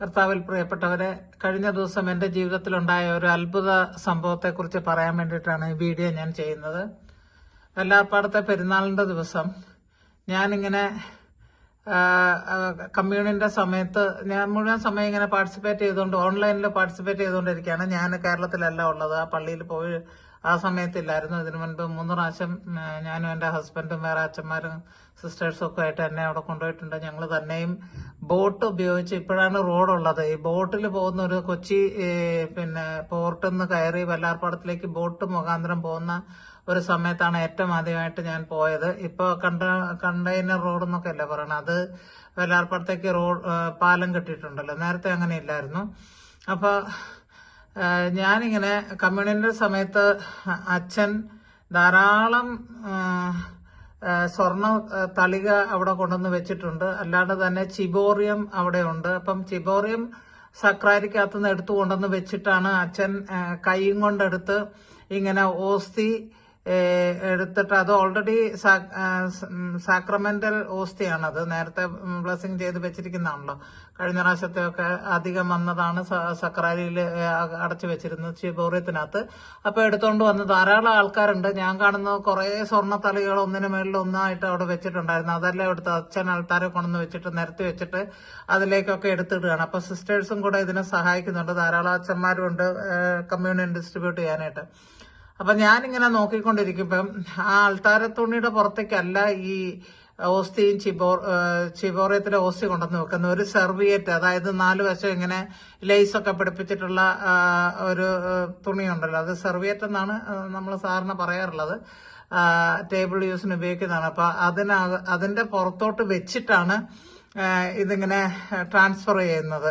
കർത്താവിൽ പ്രിയപ്പെട്ടവരെ കഴിഞ്ഞ ദിവസം എന്റെ ജീവിതത്തിലുണ്ടായ ഒരു അത്ഭുത സംഭവത്തെക്കുറിച്ച് പറയാൻ വേണ്ടിയിട്ടാണ് ഈ വീഡിയോ ഞാൻ ചെയ്യുന്നത്. വല്ലാപ്പാടത്തെ പെരുന്നാളിന്റെ ദിവസം ഞാനിങ്ങനെ കമ്മ്യൂണിന്റെ സമയത്ത് ഞാൻ മുഴുവൻ സമയം ഇങ്ങനെ പാർട്ടിസിപ്പേറ്റ് ചെയ്തുകൊണ്ട് ഓൺലൈനിൽ പാർട്ടിസിപ്പേറ്റ് ചെയ്തുകൊണ്ടിരിക്കുകയാണ്. ഞാൻ കേരളത്തിലല്ല ഉള്ളത്. ആ പള്ളിയിൽ പോയി ആ സമയത്തില്ലായിരുന്നു. ഇതിനു മുൻപ് മൂന്ന് പ്രാവശ്യം ഞാനും എന്റെ ഹസ്ബൻഡും വേറെ അച്ഛന്മാരും സിസ്റ്റേഴ്സും ഒക്കെ ആയിട്ട് എന്നെ അവിടെ കൊണ്ടുപോയിട്ടുണ്ട്. ഞങ്ങൾ തന്നെയും ബോട്ട് ഉപയോഗിച്ച് ഇപ്പോഴാണ് റോഡുള്ളത്. ഈ ബോട്ടിൽ പോകുന്ന ഒരു കൊച്ചി പിന്നെ പോർട്ടിൽ നിന്ന് കയറി വല്ലാർപ്പാടത്തിലേക്ക് ബോട്ട് മുഖാന്തരം പോകുന്ന ഒരു സമയത്താണ് ഏറ്റവും ആദ്യമായിട്ട് ഞാൻ പോയത്. ഇപ്പോൾ കണ്ട കണ്ടെയ്നർ റോഡ് എന്നൊക്കെ അല്ലേ പറയണത് അത് വല്ലാർപ്പാടത്തേക്ക് റോഡ് പാലം കെട്ടിയിട്ടുണ്ടല്ലോ. നേരത്തെ അങ്ങനെ ഇല്ലായിരുന്നു. അപ്പോൾ ഞാനിങ്ങനെ കമ്മ്യൂണിന്റെ സമയത്ത് അച്ഛൻ ധാരാളം സ്വർണ തളിക അവിടെ കൊണ്ടുവന്ന് വെച്ചിട്ടുണ്ട്. അല്ലാണ്ട് തന്നെ ചിബോറിയം അവിടെ ഉണ്ട്. അപ്പം ചിബോറിയം സക്രാരിക്കകത്തുനിന്ന് എടുത്തു കൊണ്ടുവന്ന് വെച്ചിട്ടാണ് അച്ഛൻ കൈയും കൊണ്ടെടുത്ത് ഇങ്ങനെ ഓസ്തി എടുത്തിട്ട് അത് ഓൾറെഡി സാക്രമെന്റൽ ഓസ്തിയാണത്. നേരത്തെ ബ്ലസ്സിങ് ചെയ്ത് വെച്ചിരിക്കുന്നതാണല്ലോ. കഴിഞ്ഞ പ്രാവശ്യത്തെ ഒക്കെ അധികം വന്നതാണ് സക്രാരിയിൽ അടച്ചു വെച്ചിരുന്നത് ചിബോറിയത്തിനകത്ത്. അപ്പൊ എടുത്തോണ്ട് വന്ന് ധാരാളം ആൾക്കാരുണ്ട്. ഞാൻ കാണുന്ന കുറെ സ്വർണ തളികൾ ഒന്നിനു മേളിൽ ഒന്നായിട്ട് അവിടെ വെച്ചിട്ടുണ്ടായിരുന്നു. അതെല്ലാം എടുത്ത് അച്ഛൻ ആൾക്കാരെ കൊണ്ടുവന്ന് വെച്ചിട്ട് നിരത്തി വെച്ചിട്ട് അതിലേക്കൊക്കെ എടുത്തിടുകയാണ്. അപ്പൊ സിസ്റ്റേഴ്സും കൂടെ ഇതിനെ സഹായിക്കുന്നുണ്ട്. ധാരാളം അച്ഛന്മാരും ഉണ്ട് കമ്മ്യൂണിയൻ ഡിസ്ട്രിബ്യൂട്ട് ചെയ്യാനായിട്ട്. അപ്പൊ ഞാനിങ്ങനെ നോക്കിക്കൊണ്ടിരിക്കുമ്പം ആ അൾത്താര തുണിയുടെ പുറത്തേക്കല്ല ഈ ഓസ്തിയും ചിബോർ ചിബോറിയത്തിലെ ഓസ്തി കൊണ്ടുവന്ന് വെക്കുന്ന ഒരു സെർവിയറ്റ് അതായത് നാല് വശം ഇങ്ങനെ ലേസ് ഒക്കെ പിടിപ്പിച്ചിട്ടുള്ള ഒരു തുണിയുണ്ടല്ലോ. അത് സെർവിയറ്റ് എന്നാണ് നമ്മൾ സാധാരണ പറയാറുള്ളത്. ടേബിൾ യൂസിന് ഉപയോഗിക്കുന്നതാണ്. അപ്പൊ അതിന അതിന്റെ പുറത്തോട്ട് വെച്ചിട്ടാണ് ഇതിങ്ങനെ ട്രാൻസ്ഫർ ചെയ്യുന്നത്.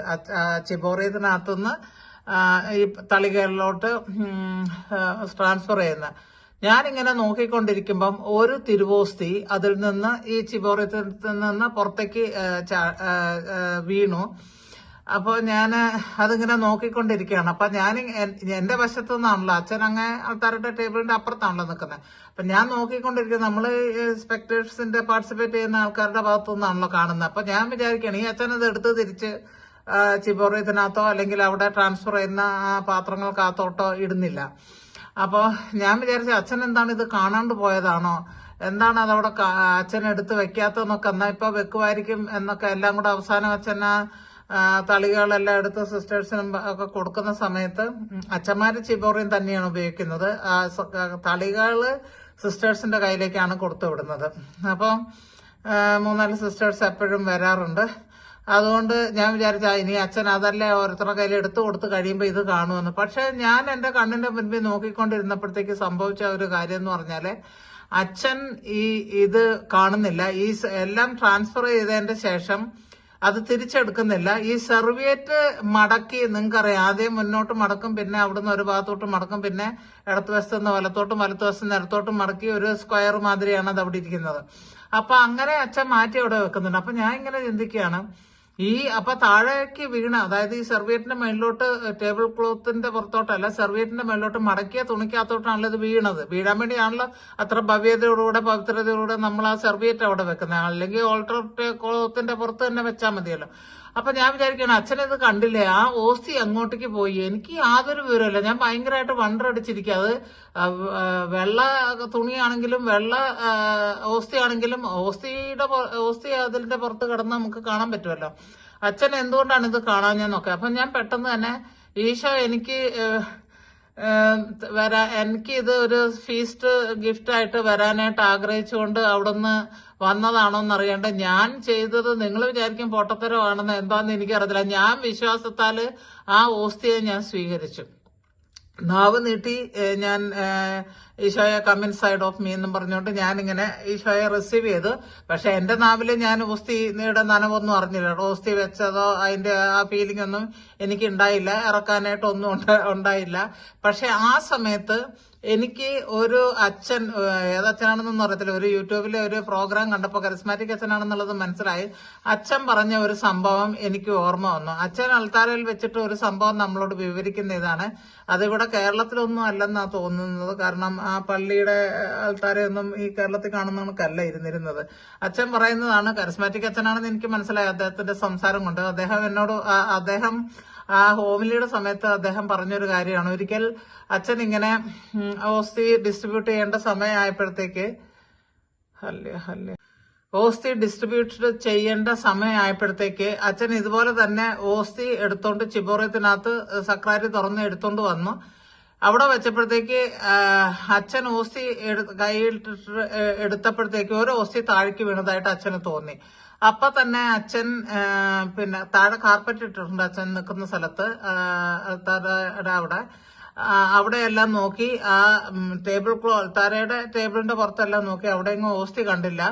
ചിബോറിയത്തിനകത്തുനിന്ന് ഈ തളികകളിലോട്ട് ട്രാൻസ്ഫർ ചെയ്യുന്ന. ഞാനിങ്ങനെ നോക്കിക്കൊണ്ടിരിക്കുമ്പം ഒരു തിരുവോസ്തി അതിൽ നിന്ന് ഈ ചിബോറിയത്തിൽ നിന്ന് പുറത്തേക്ക് വീണു. അപ്പോൾ ഞാൻ അതിങ്ങനെ നോക്കിക്കൊണ്ടിരിക്കുകയാണ്. അപ്പൊ ഞാൻ എന്റെ വശത്തു നിന്നാണല്ലോ അച്ഛൻ അങ്ങ് ആൾക്കാരുടെ ടേബിളിന്റെ അപ്പുറത്താണല്ലോ നിൽക്കുന്നത് അപ്പൊ ഞാൻ നോക്കിക്കൊണ്ടിരിക്കുന്നത് നമ്മൾ സ്പെക്ടേഴ്സിന്റെ പാർട്ടിസിപ്പേറ്റ് ചെയ്യുന്ന ആൾക്കാരുടെ ഭാഗത്തു നിന്നാണല്ലോ കാണുന്നത് അപ്പൊ ഞാൻ വിചാരിക്കുകയാണ് ഈ അച്ഛൻ അത് എടുത്ത് തിരിച്ച് ചിബോറിയത്തിനകത്തോ അല്ലെങ്കിൽ അവിടെ ട്രാൻസ്ഫർ ചെയ്യുന്ന ആ പാത്രങ്ങൾക്കകത്തോട്ടോ ഇടുന്നില്ല. അപ്പോൾ ഞാൻ വിചാരിച്ചു അച്ഛൻ എന്താണ് ഇത് കാണാണ്ട് പോയതാണോ? എന്താണ് അതവിടെ അച്ഛൻ എടുത്ത് വെക്കാത്തതെന്നൊക്കെ എന്നാൽ ഇപ്പോൾ വെക്കുമായിരിക്കും എന്നൊക്കെ എല്ലാം കൂടെ അവസാനം അച്ഛൻ തളികളെല്ലാം എടുത്ത് സിസ്റ്റേഴ്സിനും ഒക്കെ കൊടുക്കുന്ന സമയത്ത് അച്ഛന്മാർ ചിബോറിയും തന്നെയാണ് ഉപയോഗിക്കുന്നത്. തളികൾ സിസ്റ്റേഴ്സിന്റെ കയ്യിലേക്കാണ് കൊടുത്തു വിടുന്നത്. അപ്പം മൂന്നാൽ സിസ്റ്റേഴ്സ് എപ്പോഴും വരാറുണ്ട്. അതുകൊണ്ട് ഞാൻ വിചാരിച്ച ഇനി അച്ഛൻ അതല്ലേ ഓരോരുത്തരുടെ കയ്യിൽ എടുത്തു കൊടുത്ത് കഴിയുമ്പോൾ ഇത് കാണുമെന്ന്. പക്ഷെ ഞാൻ എന്റെ കണ്ണിന്റെ മുൻപിൽ നോക്കിക്കൊണ്ടിരുന്നപ്പോഴത്തേക്ക് സംഭവിച്ച ഒരു കാര്യം എന്ന് പറഞ്ഞാൽ അച്ഛൻ ഈ ഇത് കാണുന്നില്ല. ഈ എല്ലാം ട്രാൻസ്ഫർ ചെയ്തതിന്റെ ശേഷം അത് തിരിച്ചെടുക്കുന്നില്ല. ഈ സെർവിയറ്റ് മടക്കി നിങ്ങൾക്കറിയാം ആദ്യം മുന്നോട്ട് മടക്കും പിന്നെ അവിടുന്ന് ഒരു ഭാഗത്തോട്ട് മടക്കും പിന്നെ ഇടത്തുവശത്ത് നിന്ന് വലത്തോട്ടും വലത്തുവശത്ത് നിന്ന് ഇടത്തോട്ടും മടക്കി ഒരു സ്ക്വയർ മാതിരിയാണ് അത് അവിടെ ഇരിക്കുന്നത്. അപ്പൊ അങ്ങനെ അച്ഛൻ മാറ്റി അവിടെ വെക്കുന്നുണ്ട്. അപ്പൊ ഞാൻ ഇങ്ങനെ ചിന്തിക്കുകയാണ് ഈ അപ്പൊ താഴേക്ക് വീണ അതായത് ഈ സെർവിയറ്റിന്റെ മേളിലോട്ട് ടേബിൾ ക്ലോത്തിന്റെ പുറത്തോട്ടല്ല സെർവിയറ്റിന്റെ മേളിലോട്ട് മടക്കിയ തുണിക്കകത്തോട്ടാണല്ലോ ഇത് വീണത്. വീഴാൻ വേണ്ടിയാണല്ലോ അത്ര ഭവ്യതയോടുകൂടെ പവിത്രതയോടുകൂടെ നമ്മൾ ആ സെർവിയറ്റ് അവിടെ വെക്കുന്നത്. അല്ലെങ്കിൽ ഓൾട്ടർ ക്ലോത്തിന്റെ പുറത്ത് തന്നെ വെച്ചാൽ മതിയല്ലോ. അപ്പൊ ഞാൻ വിചാരിക്കണം അച്ഛനത് കണ്ടില്ലേ? ആ ഓസ്തി അങ്ങോട്ടേക്ക് പോയി. എനിക്ക് യാതൊരു വിവരമില്ല ഞാൻ ഭയങ്കരമായിട്ട് വണ്ടറടിച്ചിരിക്കുക അത് വെള്ള തുണിയാണെങ്കിലും വെള്ള ഓസ്തി ആണെങ്കിലും ഓസ്തിയുടെ ഓസ്തി അതിന്റെ പുറത്ത് കിടന്ന് നമുക്ക് കാണാൻ പറ്റുമല്ലോ. അച്ഛൻ എന്തുകൊണ്ടാണ് ഇത് കാണാൻ ഞാൻ നോക്കുക അപ്പൊ ഞാൻ പെട്ടെന്ന് തന്നെ ഈശോ എനിക്ക് വരാ എനിക്ക് ഇത് ഒരു ഫീസ്റ്റ് ഗിഫ്റ്റ് ആയിട്ട് വരാനായിട്ട് ആഗ്രഹിച്ചുകൊണ്ട് അവിടുന്ന് വന്നതാണോ എന്നറിയാണ്ട് ഞാൻ ചെയ്തത് നിങ്ങൾ വിചാരിക്കും പൊട്ടത്തരമാണെന്ന് എന്താന്ന് എനിക്കറിയത്തില്ല. ഞാൻ വിശ്വാസത്താൽ ആ ഓസ്തിയെ ഞാൻ സ്വീകരിച്ചു. നാവ് നീട്ടി ഞാൻ ഈശോയ come in side of me എന്നും പറഞ്ഞുകൊണ്ട് ഞാനിങ്ങനെ ഈശോയെ റിസീവ് ചെയ്തു. പക്ഷെ എന്റെ നാവിൽ ഞാൻ ഓസ്തിയുടെ നനവൊന്നും അറിഞ്ഞില്ല. ഓസ്തി വെച്ചതോ അതിന്റെ ആ ഫീലിംഗ് ഒന്നും എനിക്ക് ഉണ്ടായില്ല ഇറക്കാനായിട്ടൊന്നും ഉണ്ട- ഉണ്ടായില്ല. പക്ഷെ ആ സമയത്ത് എനിക്ക് ഒരു അച്ഛൻ ഏതച്ഛനാണെന്നൊന്നും അറിയത്തില്ല. ഒരു യൂട്യൂബിലെ ഒരു പ്രോഗ്രാം കണ്ടപ്പോൾ കരിസ്മാറ്റിക് അച്ഛനാണെന്നുള്ളത് മനസ്സിലായി. അച്ഛൻ പറഞ്ഞ ഒരു സംഭവം എനിക്ക് ഓർമ്മ വന്നു. അച്ഛൻ അൾത്താരയിൽ വെച്ചിട്ട് ഒരു സംഭവം നമ്മളോട് വിവരിക്കുന്ന ഇതാണ്. അതിവിടെ കേരളത്തിലൊന്നും അല്ലെന്നാ തോന്നുന്നത്. കാരണം ആ പള്ളിയുടെ ആൾക്കാരെയൊന്നും ഈ കേരളത്തിൽ കാണുന്ന കണക്കല്ല ഇരുന്നിരുന്നത്. അച്ഛൻ പറയുന്നതാണ് കരിസ്മാറ്റിക് അച്ഛനാണെന്ന് എനിക്ക് മനസ്സിലായി. അദ്ദേഹത്തിന്റെ സംസാരം കൊണ്ട്. അദ്ദേഹം എന്നോട് അദ്ദേഹം ആ ഹോമിലിയുടെ സമയത്ത് അദ്ദേഹം പറഞ്ഞൊരു കാര്യമാണ്. ഒരിക്കൽ അച്ഛൻ ഇങ്ങനെ ഓസ്തി ഡിസ്ട്രിബ്യൂട്ട് ചെയ്യേണ്ട സമയമായപ്പോഴത്തേക്ക് ഹല്ലേ ഹല്ലേ ഓസ്തി ഡിസ്ട്രിബ്യൂട്ട് ചെയ്യേണ്ട സമയമായപ്പോഴത്തേക്ക് അച്ഛൻ ഇതുപോലെ തന്നെ ഓസ്തി എടുത്തോണ്ട് ചിബോറത്തിനകത്ത് സക്രാരി തുറന്ന് എടുത്തോണ്ട് വന്നു. അവിടെ വെച്ചപ്പോഴത്തേക്ക് അച്ഛൻ ഓസി കൈയിട്ട് എടുത്തപ്പോഴത്തേക്ക് ഒരു ഓസി താഴേക്ക് വീണതായിട്ട് അച്ഛന് തോന്നി. അപ്പൊ തന്നെ അച്ഛൻ പിന്നെ താഴെ കാർപ്പറ്റ് ഇട്ടിട്ടുണ്ട് അച്ഛൻ നിൽക്കുന്ന സ്ഥലത്ത് അവിടെ. അവിടെ എല്ലാം നോക്കി ആ ടേബിൾ ക്ലോ തറയുടെ ടേബിളിന്റെ പുറത്തെല്ലാം നോക്കി അവിടെ എങ്ങും ഓസ്തി കണ്ടില്ല.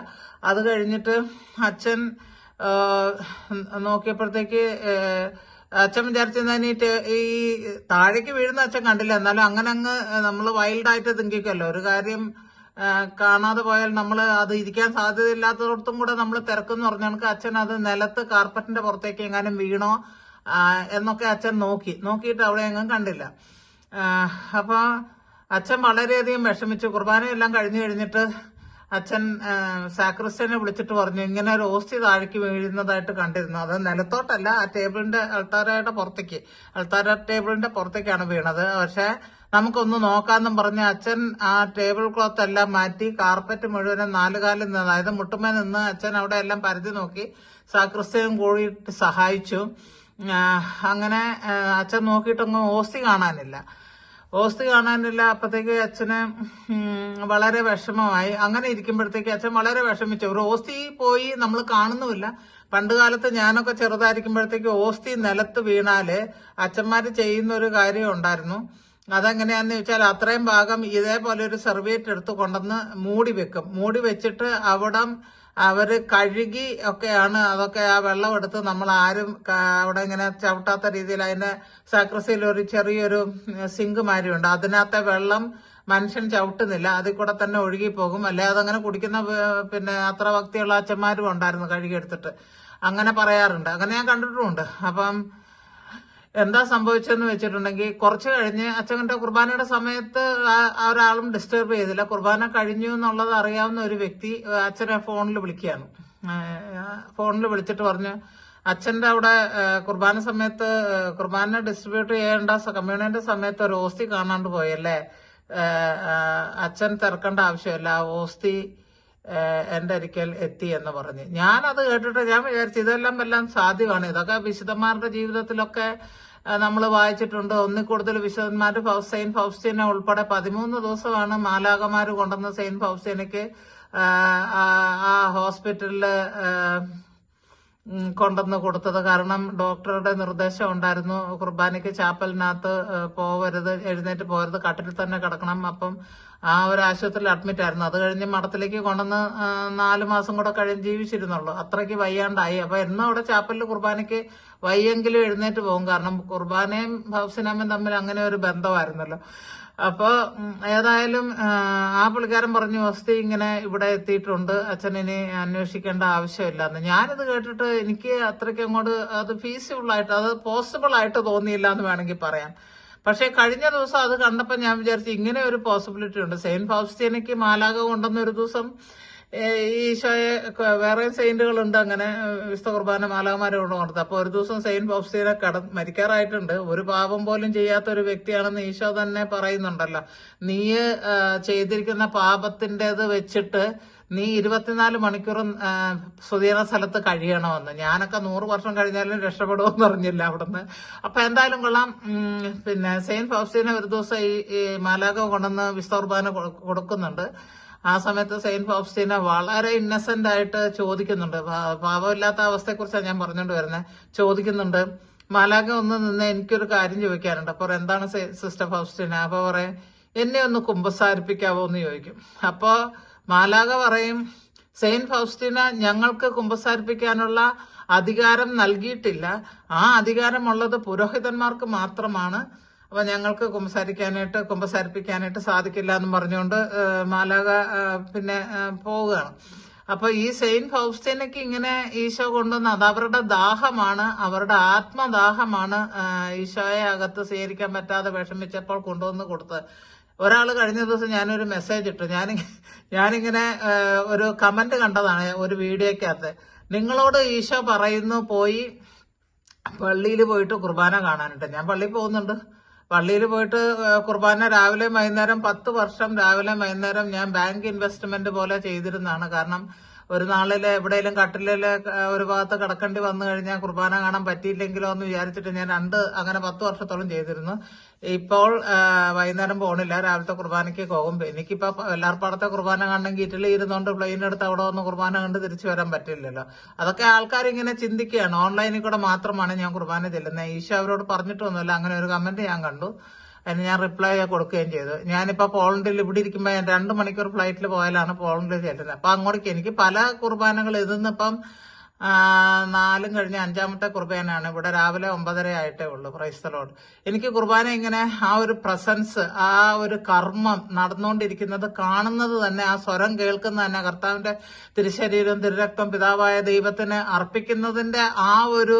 അത് കഴിഞ്ഞിട്ട് അച്ഛൻ നോക്കിയപ്പോഴത്തേക്ക് അച്ഛൻ വിചാരിച്ചിരുന്നതിന് ഈ താഴേക്ക് വീഴുന്ന അച്ഛൻ കണ്ടില്ല. എന്നാലും അങ്ങനെ അങ്ങ് നമ്മൾ വൈൽഡായിട്ട് തിങ്കിക്കല്ലോ ഒരു കാര്യം കാണാതെ പോയാൽ നമ്മൾ അത് ഇരിക്കാൻ സാധ്യതയില്ലാത്തടത്തും കൂടെ നമ്മൾ തിരക്കെന്ന് പറഞ്ഞ കണക്ക് അച്ഛൻ അത് നിലത്ത് കാർപ്പറ്റിന്റെ പുറത്തേക്ക് എങ്ങാനും വീണോ എന്നൊക്കെ അച്ഛൻ നോക്കി. നോക്കിയിട്ട് അവിടെ എങ്ങും കണ്ടില്ല. അപ്പൊ അച്ഛൻ വളരെയധികം വിഷമിച്ചു. കുർബാനയെല്ലാം കഴിഞ്ഞു കഴിഞ്ഞിട്ട് അച്ഛൻ സാക്രിസ്റ്റനെ വിളിച്ചിട്ട് പറഞ്ഞു ഇങ്ങനെ ഒരു ഓസ്തി താഴേക്ക് വീഴുന്നതായിട്ട് കണ്ടിരുന്നു. അത് നിലത്തോട്ടല്ല ആ ടേബിളിന്റെ അൾത്താരയുടെ പുറത്തേക്ക്. അൾത്താര ടേബിളിന്റെ പുറത്തേക്കാണ് വീണത്. പക്ഷെ നമുക്കൊന്ന് നോക്കാന്നും പറഞ്ഞ് അച്ഛൻ ആ ടേബിൾ ക്ലോത്ത് എല്ലാം മാറ്റി കാർപ്പറ്റ് മുഴുവനും നാലുകാലിൽ നിന്ന് അതായത് മുട്ടുമേ നിന്ന് അച്ഛൻ അവിടെ എല്ലാം പരതി നോക്കി സാക്രിസ്ത്യനും കൂടിയിട്ട് സഹായിച്ചു. അങ്ങനെ അച്ഛൻ നോക്കിയിട്ടൊന്നും ഓസ്തി കാണാനില്ല. ഓസ്തി കാണാനില്ല. അപ്പത്തേക്ക് അച്ഛന് വളരെ വിഷമമായി. അങ്ങനെ ഇരിക്കുമ്പോഴത്തേക്ക് അച്ഛൻ വളരെ വിഷമിച്ചു. ഒരു ഓസ്തി പോയി നമ്മൾ കാണുന്നുമില്ല. പണ്ട് കാലത്ത് ഞാനൊക്കെ ചെറുതായിരിക്കുമ്പോഴത്തേക്ക് ഓസ്തി നിലത്ത് വീണാൽ അച്ഛന്മാര് ചെയ്യുന്ന ഒരു കാര്യം ഉണ്ടായിരുന്നു അതെങ്ങനെയാന്ന് വെച്ചാൽ അത്രയും ഭാഗം ഇതേപോലെ ഒരു സർവേറ്റ് എടുത്ത് കൊണ്ടുവന്ന് മൂടി വെക്കും. മൂടി വെച്ചിട്ട് അവിടം അവർ കഴുകി ഒക്കെയാണ് അതൊക്കെ ആ വെള്ളം എടുത്ത് നമ്മൾ ആരും അവിടെ ഇങ്ങനെ ചവിട്ടാത്ത രീതിയിൽ അതിന്റെ സാക്രസിയിൽ ഒരു ചെറിയൊരു സിങ്ക് മാരിയുണ്ട് അതിനകത്തെ വെള്ളം മനുഷ്യൻ ചവിട്ടുന്നില്ല. അതിൽ കൂടെ തന്നെ ഒഴുകി പോകും അല്ലെ അതങ്ങനെ കുടിക്കുന്ന പിന്നെ അത്ര ഭക്തിയുള്ള അച്ഛന്മാരും ഉണ്ടായിരുന്നു കഴുകിയെടുത്തിട്ട് അങ്ങനെ പറയാറുണ്ട്. അങ്ങനെ ഞാൻ കണ്ടിട്ടുമുണ്ട്. അപ്പം എന്താ സംഭവിച്ചതെന്ന് വെച്ചിട്ടുണ്ടെങ്കിൽ കുറച്ച് കഴിഞ്ഞ് അച്ഛന്റെ കുർബാനയുടെ സമയത്ത് ഒരാളും ഡിസ്റ്റർബ് ചെയ്തില്ല. കുർബാന കഴിഞ്ഞു എന്നുള്ളത് അറിയാവുന്ന ഒരു വ്യക്തി അച്ഛനെ ഫോണിൽ വിളിക്കുകയാണ്. ഫോണിൽ വിളിച്ചിട്ട് പറഞ്ഞു അച്ഛന്റെ അവിടെ കുർബാന സമയത്ത് കുർബാന ഡിസ്ട്രിബ്യൂട്ട് ചെയ്യേണ്ട കമ്മ്യൂണിന്റെ സമയത്ത് ഒരു ഓസ്തി കാണാണ്ട് പോയല്ലേ? അച്ഛൻ തിരക്കേണ്ട ആവശ്യമില്ല. ഓസ്തി എന്റെ അരിക്കൽ എത്തി എന്ന് പറഞ്ഞ്. ഞാൻ അത് കേട്ടിട്ട് ഞാൻ വിചാരിച്ചു ഇതെല്ലാം എല്ലാം സാധ്യമാണ്. ഇതൊക്കെ വിശുദ്ധന്മാരുടെ ജീവിതത്തിലൊക്കെ നമ്മൾ വായിച്ചിട്ടുണ്ട്. ഒന്നിൽ കൂടുതൽ വിശുദ്ധന്മാർ സെയിന്റ് ഫൗസ്റ്റീനെ ഉൾപ്പെടെ പതിമൂന്ന് ദിവസമാണ് മാലാകമാര് കൊണ്ടുവന്ന് സെയിൻ ഫൗസ്റ്റീനയ്ക്ക് ആ, ആ- ആ ഹോസ്പിറ്റലിൽ ആ, ഉം, കൊണ്ടുവന്ന് കൊടുത്തത്. കാരണം ഡോക്ടറുടെ നിർദ്ദേശം ഉണ്ടായിരുന്നു കുർബാനയ്ക്ക് ചാപ്പലിനകത്ത് പോവരുത് എഴുന്നേറ്റ് പോകരുത് കട്ടിൽ തന്നെ കിടക്കണം. അപ്പം ആ ഒരു ആശുപത്രിയിൽ അഡ്മിറ്റ് ആയിരുന്നു. അത് കഴിഞ്ഞ് മഠത്തിലേക്ക് കൊണ്ടുവന്ന് നാല് മാസം കൂടെ കഴിഞ്ഞ് ജീവിച്ചിരുന്നുള്ളൂ. അത്രയ്ക്ക് വയ്യാണ്ടായി. അപ്പൊ എന്നും അവിടെ ചാപ്പലിൽ കുർബാനയ്ക്ക് വയ്യെങ്കിലും എഴുന്നേറ്റ് പോകും. കാരണം കുർബാനയും ഹൗസിനാമയും തമ്മിൽ അങ്ങനെ ഒരു ബന്ധമായിരുന്നല്ലോ. അപ്പൊ ഉം, ഏതായാലും ആ, പുള്ളിക്കാരൻ പറഞ്ഞു വസ്തി ഇങ്ങനെ ഇവിടെ എത്തിയിട്ടുണ്ട്. അച്ഛൻ ഇനി അന്വേഷിക്കേണ്ട ആവശ്യമില്ലെന്ന് ഞാനിത് കേട്ടിട്ട് എനിക്ക് അത്രയ്ക്ക് അങ്ങോട്ട് അത് ഫീസിബിൾ ആയിട്ട് അത് പോസിബിൾ ആയിട്ട് തോന്നിയില്ല എന്ന് വേണമെങ്കിൽ പറയാം. പക്ഷെ കഴിഞ്ഞ ദിവസം അത് കണ്ടപ്പോൾ ഞാൻ വിചാരിച്ചു ഇങ്ങനെ ഒരു പോസിബിലിറ്റി ഉണ്ട്. സെയിന്റ് ഫൗസ്റ്റീനയ്ക്ക് മാലാക ഒരു ദിവസം ഈശോയെ വേറെ സെയിന്റുകളുണ്ട് അങ്ങനെ വിശുദ്ധ കുർബാന മാലാകമാരെ കൊണ്ട് കൊടുത്തത് അപ്പൊ ഒരു ദിവസം സെയിന്റ് ബോബ്സീന കട മരിക്കാറായിട്ടുണ്ട്. ഒരു പാപം പോലും ചെയ്യാത്ത ഒരു വ്യക്തിയാണെന്ന് ഈശോ തന്നെ പറയുന്നുണ്ടല്ലോ. നീ ചെയ്തിരിക്കുന്ന പാപത്തിന്റെത് വെച്ചിട്ട് നീ ഇരുപത്തിനാല് മണിക്കൂറും സുധീന സ്ഥലത്ത് കഴിയണമെന്ന്. ഞാനൊക്കെ നൂറ് വർഷം കഴിഞ്ഞാലും രക്ഷപ്പെടുമെന്ന് അറിഞ്ഞില്ല അവിടുന്ന്. അപ്പൊ എന്തായാലും കൊള്ളാം. പിന്നെ സെയിന്റ് ഫൗസ്റ്റീനെ ഒരു ദിവസം ഈ മാലാഖ കൊണ്ടുവന്ന് വിശുദ്ധ കുർബാന കൊടുക്കുന്നുണ്ട്. ആ സമയത്ത് സെയിന്റ് ഫൗസ്റ്റീനെ വളരെ ഇന്നസെന്റ് ആയിട്ട് ചോദിക്കുന്നുണ്ട്. പാപമില്ലാത്ത അവസ്ഥയെക്കുറിച്ചാണ് ഞാൻ പറഞ്ഞുകൊണ്ട് വരുന്നത് ചോദിക്കുന്നുണ്ട് മാലാക ഒന്ന് നിന്ന് എനിക്കൊരു കാര്യം ചോദിക്കാനുണ്ട്. അപ്പോൾ എന്താണ് സിസ്റ്റർ ഫൗസ്റ്റീന? അപ്പൊ പറയും എന്നെ ഒന്ന് കുമ്പസാരിപ്പിക്കാവോ എന്ന് ചോദിക്കും. അപ്പൊ മാലാക പറയും സെയിന്റ് ഫൗസ്റ്റീന ഞങ്ങൾക്ക് കുമ്പസാരിപ്പിക്കാനുള്ള അധികാരം നൽകിയിട്ടില്ല. ആ അധികാരമുള്ളത് പുരോഹിതന്മാർക്ക് മാത്രമാണ്. അപ്പൊ ഞങ്ങൾക്ക് കുമ്പസാരിക്കാനായിട്ട് കുമ്പസാരിപ്പിക്കാനായിട്ട് സാധിക്കില്ല എന്ന് പറഞ്ഞുകൊണ്ട് മാലക പിന്നെ പോവുകയാണ്. അപ്പൊ ഈ സെയിന്റ് ഫൗസ്റ്റീനയ്ക്ക് ഇങ്ങനെ ഈശോ കൊണ്ടുവന്ന അത് അവരുടെ ദാഹമാണ് അവരുടെ ആത്മദാഹമാണ് ഈശോയെ അകത്ത് സ്വീകരിക്കാൻ പറ്റാതെ വിഷമിച്ചപ്പോൾ കൊണ്ടുവന്ന് കൊടുത്തത്. ഒരാൾ കഴിഞ്ഞ ദിവസം ഞാനൊരു മെസ്സേജ് ഇട്ടു. ഞാൻ ഞാനിങ്ങനെ ഒരു കമന്റ് കണ്ടതാണ് ഒരു വീഡിയോക്കകത്ത് നിങ്ങളോട് ഈശോ പറയുന്നു പോയി പള്ളിയിൽ പോയിട്ട് കുർബാന കാണാനുണ്ട്. ഞാൻ പള്ളിയിൽ പോകുന്നുണ്ട്. പള്ളിയിൽ പോയിട്ട് കുർബാന രാവിലെ വൈകുന്നേരം പത്ത് വർഷം രാവിലെ വൈകുന്നേരം ഞാൻ ബാങ്ക് ഇൻവെസ്റ്റ്മെന്റ് പോലെ ചെയ്തിരുന്നതാണ്. കാരണം ഒരു നാളിൽ എവിടെയെങ്കിലും കട്ടിലിൽ ഒരു ഭാഗത്ത് കിടക്കേണ്ടി വന്നു കഴിഞ്ഞാൽ കുർബാന കാണാൻ പറ്റിയില്ലെങ്കിലോ എന്ന് വിചാരിച്ചിട്ട് ഞാൻ രണ്ട് അങ്ങനെ പത്ത് വർഷത്തോളം ചെയ്തിരുന്നു. ഇപ്പോൾ വൈകുന്നേരം പോണില്ല. രാവിലത്തെ കുർബാനയ്ക്ക് പോകും. എനിക്കിപ്പോ എല്ലാർപ്പാടത്തെ കുർബാന കാണണമെങ്കിൽ ഇറ്റലി പ്ലെയിൻ എടുത്ത് അവിടെ വന്ന് കുർബാന കണ്ട് തിരിച്ചു വരാൻ പറ്റില്ലല്ലോ. അതൊക്കെ ആൾക്കാർ ഇങ്ങനെ ചിന്തിക്കുകയാണ്. ഓൺലൈനിൽ കൂടെ മാത്രമാണ് ഞാൻ കുർബാന ചെല്ലുന്നത്. ഈശോ അവരോട് പറഞ്ഞിട്ടൊന്നുമില്ല. അങ്ങനെ ഒരു കമന്റ് ഞാൻ കണ്ടു. അതിന് ഞാൻ റിപ്ലൈ കൊടുക്കുകയും ചെയ്തു. ഞാനിപ്പോ പോളണ്ടിൽ ഇവിടെ ഇരിക്കുമ്പോൾ രണ്ട് മണിക്കൂർ ഫ്ലൈറ്റിൽ പോയാലാണ് പോളണ്ടിൽ ചെല്ലുന്നത്. അപ്പൊ അങ്ങോട്ടേക്ക് എനിക്ക് പല കുർബാനകൾ ഇതിന്നിപ്പം നാലും കഴിഞ്ഞ് അഞ്ചാമത്തെ കുർബാനയാണ്. ഇവിടെ രാവിലെ ഒമ്പതര ആയിട്ടേ ഉള്ളൂ ക്രൈസ്തലോട്. എനിക്ക് കുർബാന ഇങ്ങനെ ആ ഒരു പ്രസൻസ് ആ ഒരു കർമ്മം നടന്നുകൊണ്ടിരിക്കുന്നത് കാണുന്നത് തന്നെ ആ സ്വരം കേൾക്കുന്നത് തന്നെ കർത്താവിന്റെ തിരുശരീരം തിരുരക്തം പിതാവായ ദൈവത്തിന് അർപ്പിക്കുന്നതിന്റെ ആ ഒരു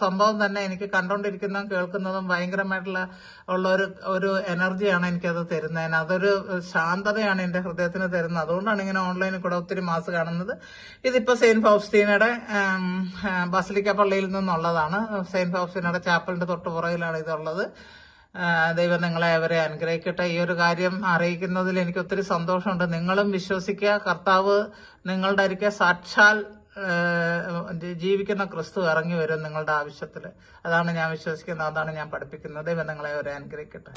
സംഭവം തന്നെ എനിക്ക് കണ്ടുകൊണ്ടിരിക്കുന്നതും കേൾക്കുന്നതും ഭയങ്കരമായിട്ടുള്ള ഉള്ള ഒരു ഒരു എനർജിയാണ് എനിക്കത് തരുന്നതിന്. അതൊരു ശാന്തതയാണ് എന്റെ ഹൃദയത്തിന് തരുന്നത്. അതുകൊണ്ടാണ് ഇങ്ങനെ ഓൺലൈനിൽ കൂടെ ഒത്തിരി മാസ് കാണുന്നത്. ഇതിപ്പോ സെയിൻ ഫൗസ്റ്റീനയുടെ ബസലിക്ക പള്ളിയിൽ നിന്നുള്ളതാണ്. സെയിന്റ് ഫൗസ്റ്റീനയുടെ ചാപ്പലിന്റെ തൊട്ട് പുറകിലാണ് ഇതുള്ളത് ദൈവം നിങ്ങളെ അവരെ അനുഗ്രഹിക്കട്ടെ. ഈ ഒരു കാര്യം അറിയിക്കുന്നതിൽ എനിക്ക് ഒത്തിരി സന്തോഷമുണ്ട്. നിങ്ങളും വിശ്വസിക്കുക. കർത്താവ് നിങ്ങളുടെ അരിക്ക സാക്ഷാൽ ജീവിക്കുന്ന ക്രിസ്തു ഇറങ്ങി വരും നിങ്ങളുടെ ആവശ്യത്തിൽ അതാണ് ഞാൻ വിശ്വസിക്കുന്നത്. അതാണ് ഞാൻ പഠിപ്പിക്കുന്നത്. ദൈവം നിങ്ങളെ അവരെ അനുഗ്രഹിക്കട്ടെ.